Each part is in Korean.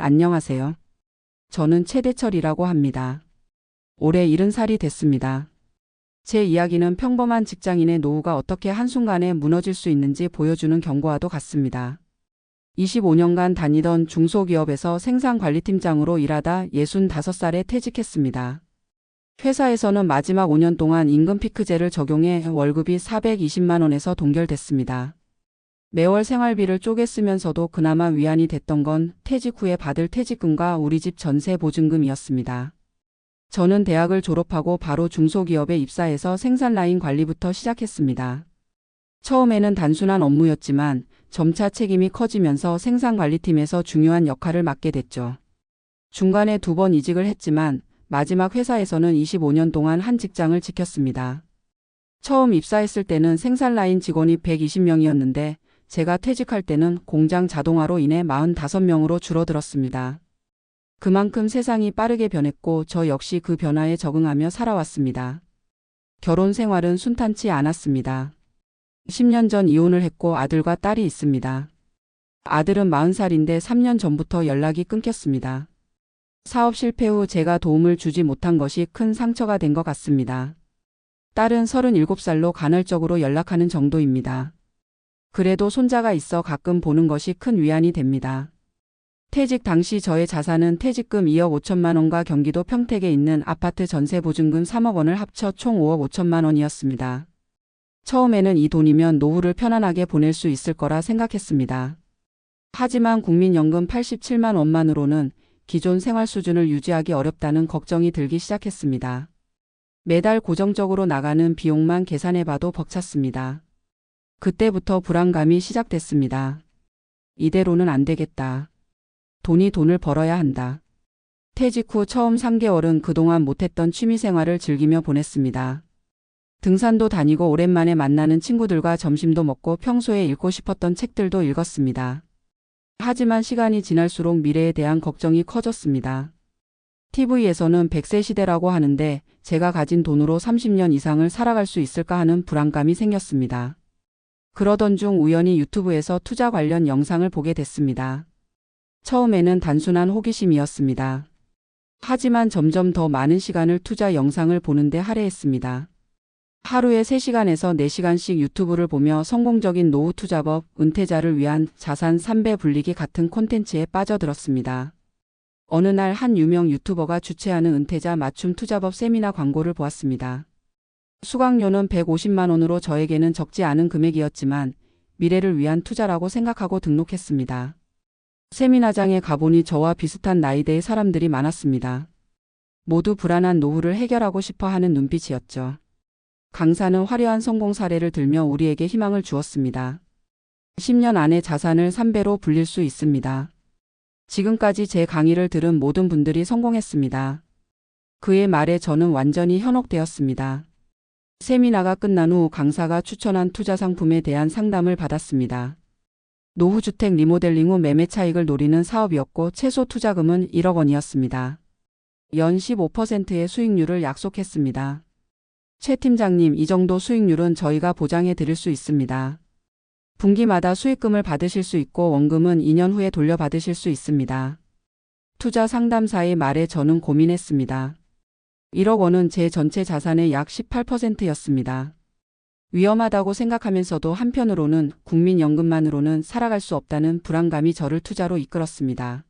안녕하세요. 저는 최대철이라고 합니다. 올해 70살이 됐습니다. 제 이야기는 평범한 직장인의 노후가 어떻게 한순간에 무너질 수 있는지 보여주는 경고와도 같습니다. 25년간 다니던 중소기업에서 생산관리팀장으로 일하다 65살에 퇴직했습니다. 회사에서는 마지막 5년 동안 임금 피크제를 적용해 월급이 420만 원에서 동결됐습니다. 매월 생활비를 쪼개 쓰면서도 그나마 위안이 됐던 건 퇴직 후에 받을 퇴직금과 우리 집 전세 보증금이었습니다. 저는 대학을 졸업하고 바로 중소기업에 입사해서 생산 라인 관리부터 시작했습니다. 처음에는 단순한 업무였지만 점차 책임이 커지면서 생산관리팀에서 중요한 역할을 맡게 됐죠. 중간에 두 번 이직을 했지만 마지막 회사에서는 25년 동안 한 직장을 지켰습니다. 처음 입사했을 때는 생산 라인 직원이 120명이었는데 제가 퇴직할 때는 공장 자동화로 인해 45명으로 줄어들었습니다. 그만큼 세상이 빠르게 변했고 저 역시 그 변화에 적응하며 살아왔습니다. 결혼 생활은 순탄치 않았습니다. 10년 전 이혼을 했고 아들과 딸이 있습니다. 아들은 40살인데 3년 전부터 연락이 끊겼습니다. 사업 실패 후 제가 도움을 주지 못한 것이 큰 상처가 된 것 같습니다. 딸은 37살로 간헐적으로 연락하는 정도입니다. 그래도 손자가 있어 가끔 보는 것이 큰 위안이 됩니다. 퇴직 당시 저의 자산은 퇴직금 2억 5천만 원과 경기도 평택에 있는 아파트 전세 보증금 3억 원을 합쳐 총 5억 5천만 원이었습니다. 처음에는 이 돈이면 노후를 편안하게 보낼 수 있을 거라 생각했습니다. 하지만 국민연금 87만 원만으로는 기존 생활 수준을 유지하기 어렵다는 걱정이 들기 시작했습니다. 매달 고정적으로 나가는 비용만 계산해봐도 벅찼습니다. 그때부터 불안감이 시작됐습니다. 이대로는 안 되겠다. 돈이 돈을 벌어야 한다. 퇴직 후 처음 3개월은 그동안 못했던 취미생활을 즐기며 보냈습니다. 등산도 다니고 오랜만에 만나는 친구들과 점심도 먹고 평소에 읽고 싶었던 책들도 읽었습니다. 하지만 시간이 지날수록 미래에 대한 걱정이 커졌습니다. TV에서는 100세 시대라고 하는데 제가 가진 돈으로 30년 이상을 살아갈 수 있을까 하는 불안감이 생겼습니다. 그러던 중 우연히 유튜브에서 투자 관련 영상을 보게 됐습니다. 처음에는 단순한 호기심이었습니다. 하지만 점점 더 많은 시간을 투자 영상을 보는데 할애했습니다. 하루에 3시간에서 4시간씩 유튜브를 보며 성공적인 노후 투자법, 은퇴자를 위한 자산 3배 불리기 같은 콘텐츠에 빠져들었습니다. 어느 날 한 유명 유튜버가 주최하는 은퇴자 맞춤 투자법 세미나 광고를 보았습니다. 수강료는 150만 원으로 저에게는 적지 않은 금액이었지만 미래를 위한 투자라고 생각하고 등록했습니다. 세미나장에 가보니 저와 비슷한 나이대의 사람들이 많았습니다. 모두 불안한 노후를 해결하고 싶어 하는 눈빛이었죠. 강사는 화려한 성공 사례를 들며 우리에게 희망을 주었습니다. 10년 안에 자산을 3배로 불릴 수 있습니다. 지금까지 제 강의를 들은 모든 분들이 성공했습니다. 그의 말에 저는 완전히 현혹되었습니다. 세미나가 끝난 후 강사가 추천한 투자 상품에 대한 상담을 받았습니다. 노후주택 리모델링 후 매매 차익을 노리는 사업이었고 최소 투자금은 1억 원이었습니다. 연 15%의 수익률을 약속했습니다. 최 팀장님, 이 정도 수익률은 저희가 보장해 드릴 수 있습니다. 분기마다 수익금을 받으실 수 있고 원금은 2년 후에 돌려받으실 수 있습니다. 투자 상담사의 말에 저는 고민했습니다. 1억 원은 제 전체 자산의 약 18%였습니다. 위험하다고 생각하면서도 한편으로는 국민연금만으로는 살아갈 수 없다는 불안감이 저를 투자로 이끌었습니다.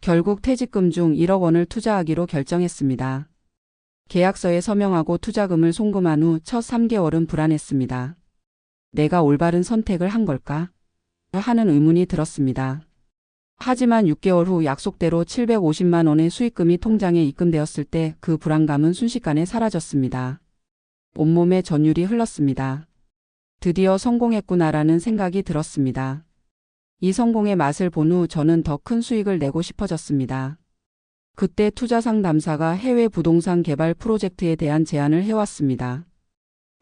결국 퇴직금 중 1억 원을 투자하기로 결정했습니다. 계약서에 서명하고 투자금을 송금한 후 첫 3개월은 불안했습니다. 내가 올바른 선택을 한 걸까? 하는 의문이 들었습니다. 하지만 6개월 후 약속대로 750만 원의 수익금이 통장에 입금되었을 때 그 불안감은 순식간에 사라졌습니다. 온몸에 전율이 흘렀습니다. 드디어 성공했구나라는 생각이 들었습니다. 이 성공의 맛을 본 후 저는 더 큰 수익을 내고 싶어졌습니다. 그때 투자 상담사가 해외 부동산 개발 프로젝트에 대한 제안을 해왔습니다.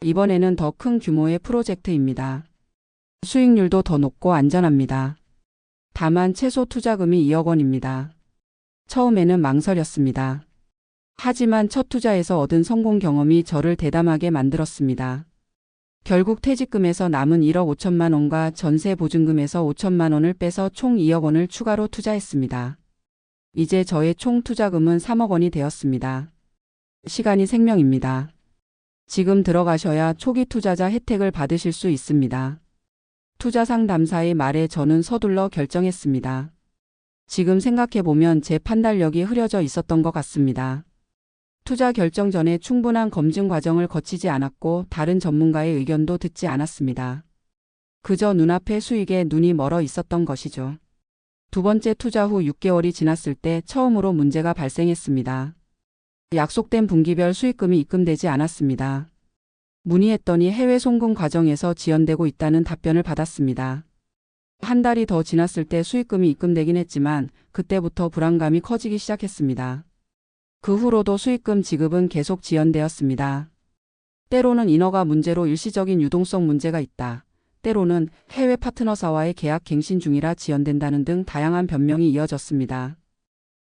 이번에는 더 큰 규모의 프로젝트입니다. 수익률도 더 높고 안전합니다. 다만 최소 투자금이 2억 원입니다. 처음에는 망설였습니다. 하지만 첫 투자에서 얻은 성공 경험이 저를 대담하게 만들었습니다. 결국 퇴직금에서 남은 1억 5천만 원과 전세 보증금에서 5천만 원을 빼서 총 2억 원을 추가로 투자했습니다. 이제 저의 총 투자금은 3억 원이 되었습니다. 시간이 생명입니다. 지금 들어가셔야 초기 투자자 혜택을 받으실 수 있습니다. 투자 상담사의 말에 저는 서둘러 결정했습니다. 지금 생각해보면 제 판단력이 흐려져 있었던 것 같습니다. 투자 결정 전에 충분한 검증 과정을 거치지 않았고 다른 전문가의 의견도 듣지 않았습니다. 그저 눈앞의 수익에 눈이 멀어 있었던 것이죠. 두 번째 투자 후 6개월이 지났을 때 처음으로 문제가 발생했습니다. 약속된 분기별 수익금이 입금되지 않았습니다. 문의했더니 해외 송금 과정에서 지연되고 있다는 답변을 받았습니다. 한 달이 더 지났을 때 수익금이 입금되긴 했지만 그때부터 불안감이 커지기 시작했습니다. 그 후로도 수익금 지급은 계속 지연되었습니다. 때로는 인허가 문제로 일시적인 유동성 문제가 있다. 때로는 해외 파트너사와의 계약 갱신 중이라 지연된다는 등 다양한 변명이 이어졌습니다.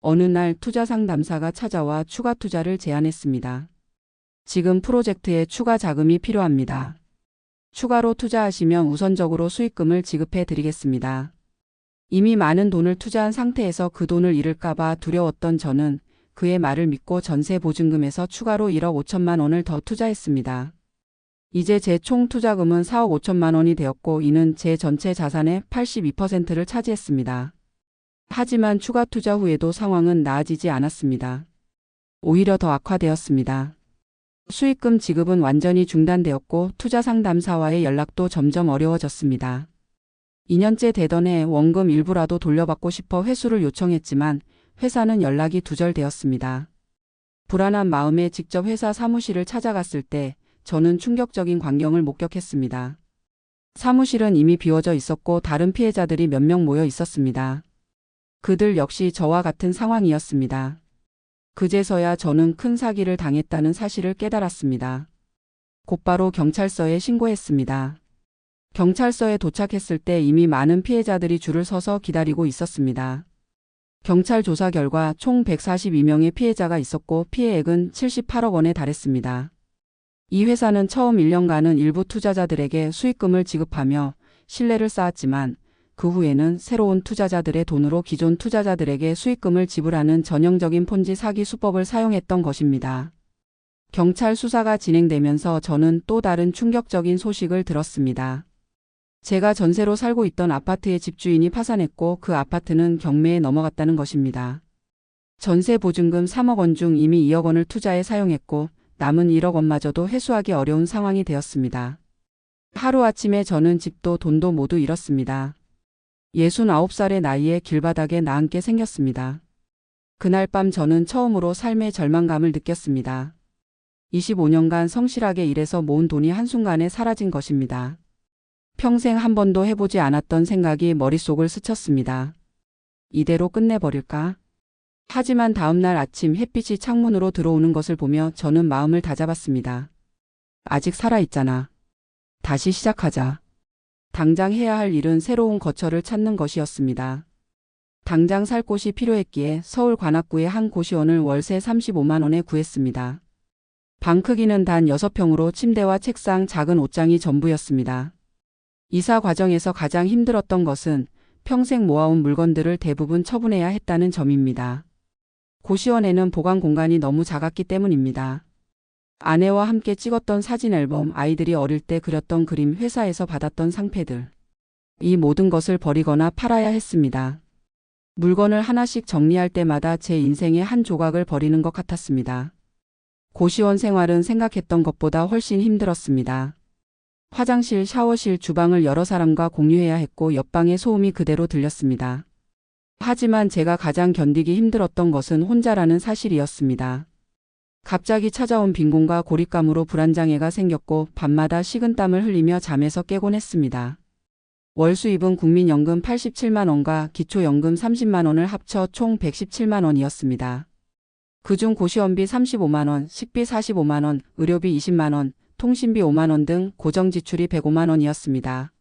어느 날 투자 상담사가 찾아와 추가 투자를 제안했습니다. 지금 프로젝트에 추가 자금이 필요합니다. 추가로 투자하시면 우선적으로 수익금을 지급해 드리겠습니다. 이미 많은 돈을 투자한 상태에서 그 돈을 잃을까봐 두려웠던 저는 그의 말을 믿고 전세 보증금에서 추가로 1억 5천만 원을 더 투자했습니다. 이제 제 총 투자금은 4억 5천만 원이 되었고 이는 제 전체 자산의 82%를 차지했습니다. 하지만 추가 투자 후에도 상황은 나아지지 않았습니다. 오히려 더 악화되었습니다. 수익금 지급은 완전히 중단되었고 투자 상담사와의 연락도 점점 어려워졌습니다. 2년째 되던 해 원금 일부라도 돌려받고 싶어 회수를 요청했지만 회사는 연락이 두절되었습니다. 불안한 마음에 직접 회사 사무실을 찾아갔을 때 저는 충격적인 광경을 목격했습니다. 사무실은 이미 비워져 있었고 다른 피해자들이 몇 명 모여 있었습니다. 그들 역시 저와 같은 상황이었습니다. 그제서야 저는 큰 사기를 당했다는 사실을 깨달았습니다. 곧바로 경찰서에 신고했습니다. 경찰서에 도착했을 때 이미 많은 피해자들이 줄을 서서 기다리고 있었습니다. 경찰 조사 결과 총 142명의 피해자가 있었고 피해액은 78억 원에 달했습니다. 이 회사는 처음 1년간은 일부 투자자들에게 수익금을 지급하며 신뢰를 쌓았지만 그 후에는 새로운 투자자들의 돈으로 기존 투자자들에게 수익금을 지불하는 전형적인 폰지 사기 수법을 사용했던 것입니다. 경찰 수사가 진행되면서 저는 또 다른 충격적인 소식을 들었습니다. 제가 전세로 살고 있던 아파트의 집주인이 파산했고 그 아파트는 경매에 넘어갔다는 것입니다. 전세 보증금 3억 원 중 이미 2억 원을 투자에 사용했고 남은 1억 원마저도 회수하기 어려운 상황이 되었습니다. 하루아침에 저는 집도 돈도 모두 잃었습니다. 69살의 나이에 길바닥에 나앉게 생겼습니다. 그날 밤 저는 처음으로 삶의 절망감을 느꼈습니다. 25년간 성실하게 일해서 모은 돈이 한순간에 사라진 것입니다. 평생 한 번도 해보지 않았던 생각이 머릿속을 스쳤습니다. 이대로 끝내버릴까? 하지만 다음날 아침 햇빛이 창문으로 들어오는 것을 보며 저는 마음을 다잡았습니다. 아직 살아있잖아. 다시 시작하자. 당장 해야 할 일은 새로운 거처를 찾는 것이었습니다. 당장 살 곳이 필요했기에 서울 관악구의 한 고시원을 월세 35만 원에 구했습니다. 방 크기는 단 6평으로 침대와 책상, 작은 옷장이 전부였습니다. 이사 과정에서 가장 힘들었던 것은 평생 모아온 물건들을 대부분 처분해야 했다는 점입니다. 고시원에는 보관 공간이 너무 작았기 때문입니다. 아내와 함께 찍었던 사진 앨범, 아이들이 어릴 때 그렸던 그림, 회사에서 받았던 상패들. 이 모든 것을 버리거나 팔아야 했습니다. 물건을 하나씩 정리할 때마다 제 인생의 한 조각을 버리는 것 같았습니다. 고시원 생활은 생각했던 것보다 훨씬 힘들었습니다. 화장실, 샤워실, 주방을 여러 사람과 공유해야 했고 옆방의 소음이 그대로 들렸습니다. 하지만 제가 가장 견디기 힘들었던 것은 혼자라는 사실이었습니다. 갑자기 찾아온 빈곤과 고립감으로 불안장애가 생겼고 밤마다 식은땀을 흘리며 잠에서 깨곤 했습니다. 월 수입은 국민연금 87만 원과 기초연금 30만 원을 합쳐 총 117만 원이었습니다. 그중 고시원비 35만 원, 식비 45만 원, 의료비 20만 원, 통신비 5만 원 등 고정 지출이 105만 원이었습니다.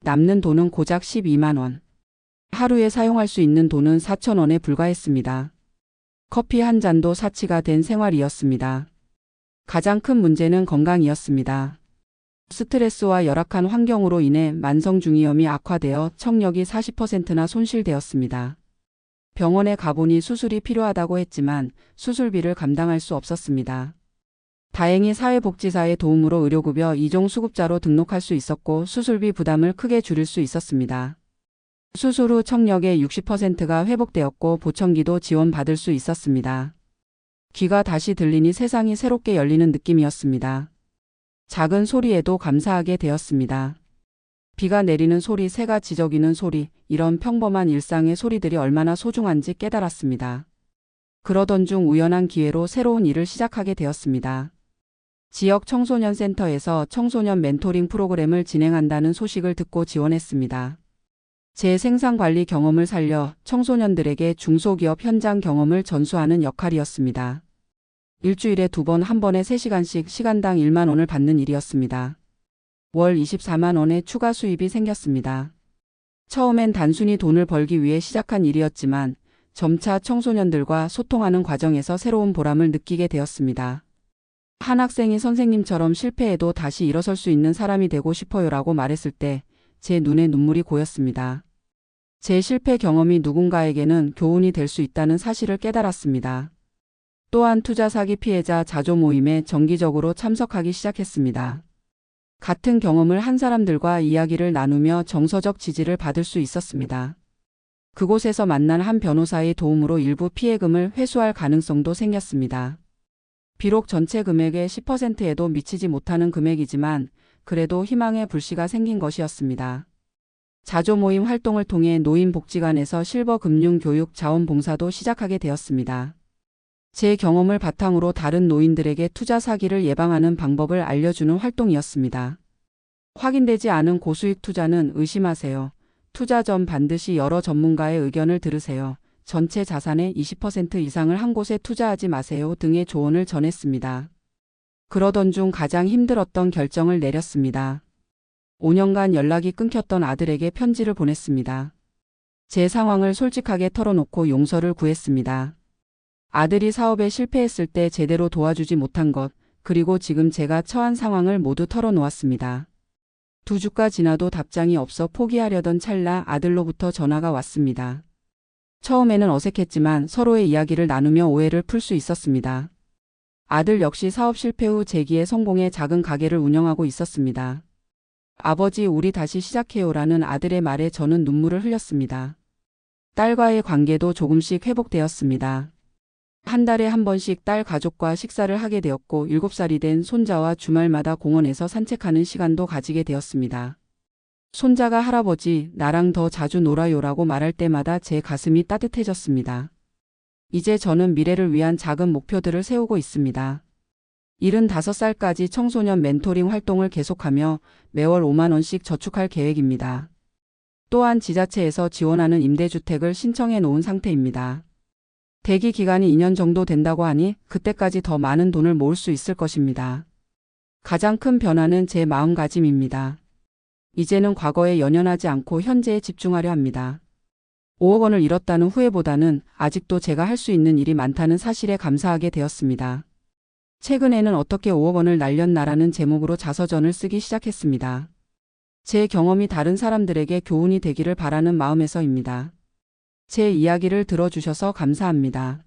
남는 돈은 고작 12만 원. 하루에 사용할 수 있는 돈은 4천 원에 불과했습니다. 커피 한 잔도 사치가 된 생활이었습니다. 가장 큰 문제는 건강이었습니다. 스트레스와 열악한 환경으로 인해 만성 중이염이 악화되어 청력이 40%나 손실되었습니다. 병원에 가보니 수술이 필요하다고 했지만 수술비를 감당할 수 없었습니다. 다행히 사회복지사의 도움으로 의료급여 2종 수급자로 등록할 수 있었고 수술비 부담을 크게 줄일 수 있었습니다. 수술 후 청력의 60%가 회복되었고 보청기도 지원받을 수 있었습니다. 귀가 다시 들리니 세상이 새롭게 열리는 느낌이었습니다. 작은 소리에도 감사하게 되었습니다. 비가 내리는 소리, 새가 지저귀는 소리, 이런 평범한 일상의 소리들이 얼마나 소중한지 깨달았습니다. 그러던 중 우연한 기회로 새로운 일을 시작하게 되었습니다. 지역 청소년 센터에서 청소년 멘토링 프로그램을 진행한다는 소식을 듣고 지원했습니다. 제 생산 관리 경험을 살려 청소년들에게 중소기업 현장 경험을 전수하는 역할이었습니다. 일주일에 두 번 한 번에 3시간씩 시간당 1만 원을 받는 일이었습니다. 월 24만 원의 추가 수입이 생겼습니다. 처음엔 단순히 돈을 벌기 위해 시작한 일이었지만 점차 청소년들과 소통하는 과정에서 새로운 보람을 느끼게 되었습니다. 한 학생이 선생님처럼 실패해도 다시 일어설 수 있는 사람이 되고 싶어요라고 말했을 때 제 눈에 눈물이 고였습니다. 제 실패 경험이 누군가에게는 교훈이 될 수 있다는 사실을 깨달았습니다. 또한 투자 사기 피해자 자조 모임에 정기적으로 참석하기 시작했습니다. 같은 경험을 한 사람들과 이야기를 나누며 정서적 지지를 받을 수 있었습니다. 그곳에서 만난 한 변호사의 도움으로 일부 피해금을 회수할 가능성도 생겼습니다. 비록 전체 금액의 10%에도 미치지 못하는 금액이지만 그래도 희망의 불씨가 생긴 것이었습니다. 자조 모임 활동을 통해 노인복지관에서 실버 금융 교육 자원봉사도 시작하게 되었습니다. 제 경험을 바탕으로 다른 노인들에게 투자 사기를 예방하는 방법을 알려주는 활동이었습니다. 확인되지 않은 고수익 투자는 의심하세요. 투자 전 반드시 여러 전문가의 의견을 들으세요. 전체 자산의 20% 이상을 한 곳에 투자하지 마세요 등의 조언을 전했습니다. 그러던 중 가장 힘들었던 결정을 내렸습니다. 5년간 연락이 끊겼던 아들에게 편지를 보냈습니다. 제 상황을 솔직하게 털어놓고 용서를 구했습니다. 아들이 사업에 실패했을 때 제대로 도와주지 못한 것, 그리고 지금 제가 처한 상황을 모두 털어놓았습니다. 두 주가 지나도 답장이 없어 포기하려던 찰나 아들로부터 전화가 왔습니다. 처음에는 어색했지만 서로의 이야기를 나누며 오해를 풀 수 있었습니다. 아들 역시 사업 실패 후 재기에 성공해 작은 가게를 운영하고 있었습니다. 아버지 우리 다시 시작해요라는 아들의 말에 저는 눈물을 흘렸습니다. 딸과의 관계도 조금씩 회복되었습니다. 한 달에 한 번씩 딸 가족과 식사를 하게 되었고 7살이 된 손자와 주말마다 공원에서 산책하는 시간도 가지게 되었습니다. 손자가 할아버지, 나랑 더 자주 놀아요라고 말할 때마다 제 가슴이 따뜻해졌습니다. 이제 저는 미래를 위한 작은 목표들을 세우고 있습니다. 75살까지 청소년 멘토링 활동을 계속하며 매월 5만원씩 저축할 계획입니다. 또한 지자체에서 지원하는 임대주택을 신청해 놓은 상태입니다. 대기 기간이 2년 정도 된다고 하니 그때까지 더 많은 돈을 모을 수 있을 것입니다. 가장 큰 변화는 제 마음가짐입니다. 이제는 과거에 연연하지 않고 현재에 집중하려 합니다. 5억 원을 잃었다는 후회보다는 아직도 제가 할 수 있는 일이 많다는 사실에 감사하게 되었습니다. 최근에는 어떻게 5억 원을 날렸나라는 제목으로 자서전을 쓰기 시작했습니다. 제 경험이 다른 사람들에게 교훈이 되기를 바라는 마음에서입니다. 제 이야기를 들어주셔서 감사합니다.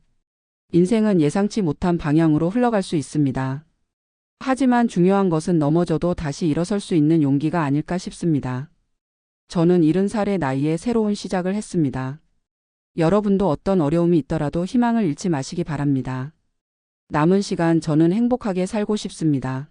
인생은 예상치 못한 방향으로 흘러갈 수 있습니다. 하지만 중요한 것은 넘어져도 다시 일어설 수 있는 용기가 아닐까 싶습니다. 저는 70살의 나이에 새로운 시작을 했습니다. 여러분도 어떤 어려움이 있더라도 희망을 잃지 마시기 바랍니다. 남은 시간 저는 행복하게 살고 싶습니다.